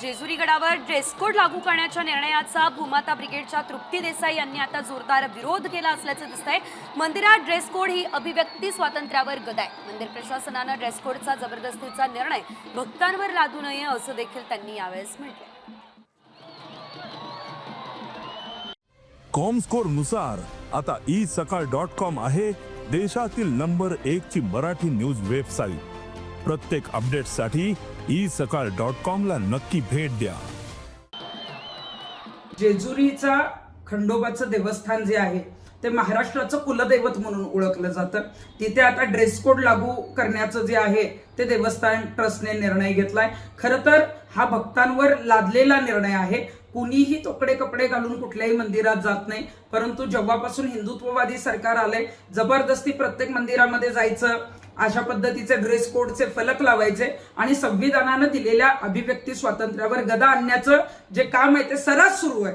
जेजुरी गडावर ड्रेसकोड लागू करण्याच्या निर्णयाचा भूमाता ब्रिगेडच्या तृप्ती देसाई यांनी आता जोरदार विरोध केला असल्याचं दिसतंय. मंदिरात ड्रेस कोड ही अभिव्यक्ती स्वातंत्र्यावर गदाय आहे. मंदिर प्रशासनानं ड्रेस कोडचा जबरदस्तीचा निर्णय भक्तांवर लादू नये असं देखील त्यांनी यावेळेस म्हटलं कॉमस्कोरनुसार आता ई सकाळ डॉट कॉम आहे देशातील नंबर एक ची मराठी न्यूज वेबसाईट प्रत्येक अपडेटसाठी ई सकाळ डॉट कॉम ला नक्की भेट द्या. जेजुरीचा खंडोबाचं देवस्थान जे आहे ते महाराष्ट्राचं कुलदैवत म्हणून ओळखलं जातं. तिथे आता ड्रेस कोड लागू करण्याचं जे आहे ते देवस्थान ट्रस्टने निर्णय घेतलाय. खरं तर हा भक्तांवर लादलेला निर्णय आहे. कुणीही तोकडे कपडे घालून कुठल्याही मंदिरात जात नाही. परंतु जेव्हापासून हिंदुत्ववादी सरकार आलंय जबरदस्ती प्रत्येक मंदिरामध्ये जायचं अशा पद्धतीचे ग्रेस कोडचे फलक लावायचे आणि संविधानानं दिलेल्या अभिव्यक्ती स्वातंत्र्यावर गदा आणण्याचं जे काम आहे ते सर्रास सुरू आहे.